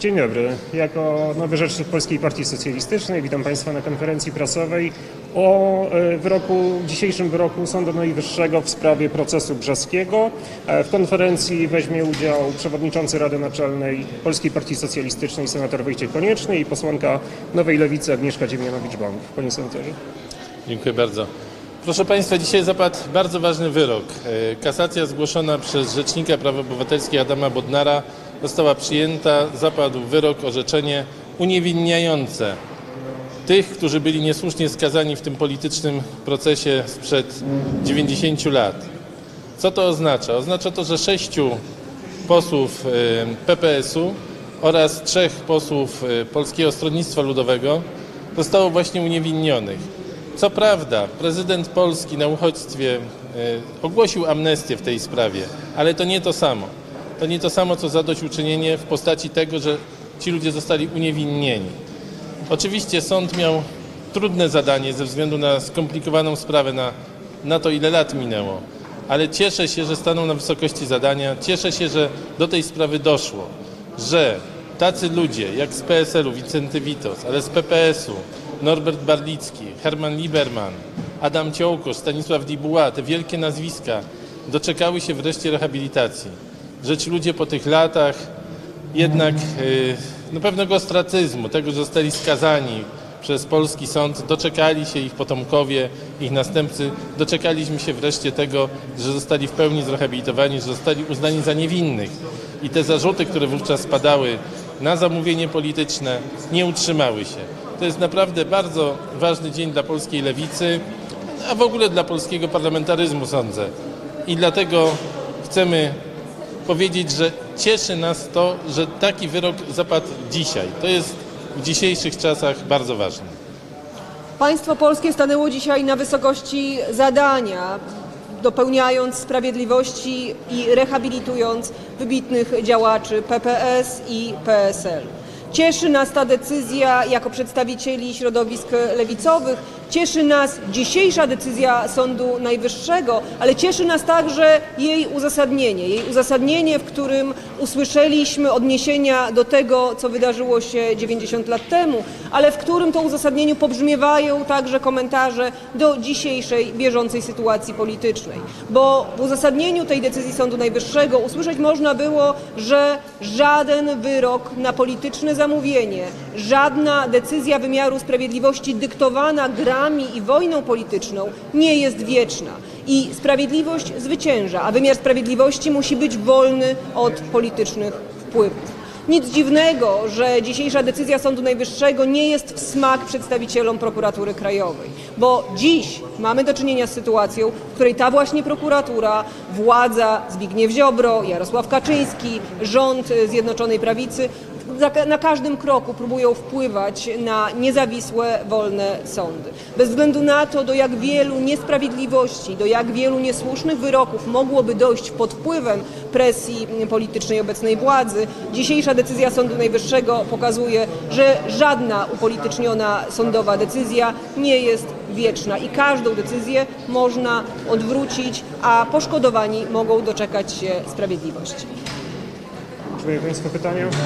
Dzień dobry. Jako nowy rzecznik Polskiej Partii Socjalistycznej witam Państwa na konferencji prasowej o e, wyroku, dzisiejszym wyroku Sądu Najwyższego w sprawie procesu brzeskiego. E, W konferencji weźmie udział przewodniczący Rady Naczelnej Polskiej Partii Socjalistycznej senator Wojciech Konieczny i posłanka Nowej Lewicy Agnieszka Dziemianowicz-Bąk. Panie senatorze. Dziękuję bardzo. Proszę Państwa, dzisiaj zapadł bardzo ważny wyrok. E, Kasacja zgłoszona przez Rzecznika Praw Obywatelskich Adama Bodnara została przyjęta. Zapadł wyrok, orzeczenie uniewinniające tych, którzy byli niesłusznie skazani w tym politycznym procesie sprzed 90 lat. Co to oznacza? Oznacza to, że sześciu posłów e, PPS-u oraz trzech posłów e, Polskiego Stronnictwa Ludowego zostało właśnie uniewinnionych. Co prawda, prezydent Polski na uchodźstwie e, ogłosił amnestię w tej sprawie, ale to nie to samo. To nie to samo, co zadośćuczynienie w postaci tego, że ci ludzie zostali uniewinnieni. Oczywiście sąd miał trudne zadanie ze względu na skomplikowaną sprawę, na, na to ile lat minęło, ale cieszę się, że stanął na wysokości zadania, cieszę się, że do tej sprawy doszło, że tacy ludzie jak z PSL-u Wincenty Witos, ale z PPS-u Norbert Barlicki, Herman Lieberman, Adam Ciołkosz, Stanisław Dibuła, te wielkie nazwiska doczekały się wreszcie rehabilitacji. Że ci ludzie po tych latach jednak y, no, pewnego ostracyzmu, tego, że zostali skazani przez polski sąd, doczekali się ich potomkowie, ich następcy, doczekaliśmy się wreszcie tego, że zostali w pełni zrehabilitowani, że zostali uznani za niewinnych. I te zarzuty, które wówczas padały na zamówienie polityczne, nie utrzymały się. To jest naprawdę bardzo ważny dzień dla polskiej lewicy, a w ogóle dla polskiego parlamentaryzmu, sądzę. I dlatego chcemy powiedzieć, że cieszy nas to, że taki wyrok zapadł dzisiaj. To jest w dzisiejszych czasach bardzo ważne. Państwo polskie stanęło dzisiaj na wysokości zadania, dopełniając sprawiedliwości i rehabilitując wybitnych działaczy PPS i PSL. Cieszy nas ta decyzja jako przedstawicieli środowisk lewicowych, cieszy nas dzisiejsza decyzja Sądu Najwyższego, ale cieszy nas także jej uzasadnienie. Jej uzasadnienie, w którym usłyszeliśmy odniesienia do tego, co wydarzyło się 90 lat temu, ale w którym to uzasadnieniu pobrzmiewają także komentarze do dzisiejszej bieżącej sytuacji politycznej. Bo w uzasadnieniu tej decyzji Sądu Najwyższego usłyszeć można było, że żaden wyrok na polityczne zamówienie, żadna decyzja wymiaru sprawiedliwości dyktowana i wojną polityczną nie jest wieczna. I sprawiedliwość zwycięża, a wymiar sprawiedliwości musi być wolny od politycznych wpływów. Nic dziwnego, że dzisiejsza decyzja Sądu Najwyższego nie jest w smak przedstawicielom prokuratury krajowej, bo dziś mamy do czynienia z sytuacją, w której ta właśnie prokuratura, władza Zbigniew Ziobro, Jarosław Kaczyński, rząd Zjednoczonej Prawicy na każdym kroku próbują wpływać na niezawisłe, wolne sądy. Bez względu na to, do jak wielu niesprawiedliwości, do jak wielu niesłusznych wyroków mogłoby dojść pod wpływem presji politycznej obecnej władzy, dzisiejsza decyzja Sądu Najwyższego pokazuje, że żadna upolityczniona sądowa decyzja nie jest wieczna i każdą decyzję można odwrócić, a poszkodowani mogą doczekać się sprawiedliwości. Czy mają Państwo pytania?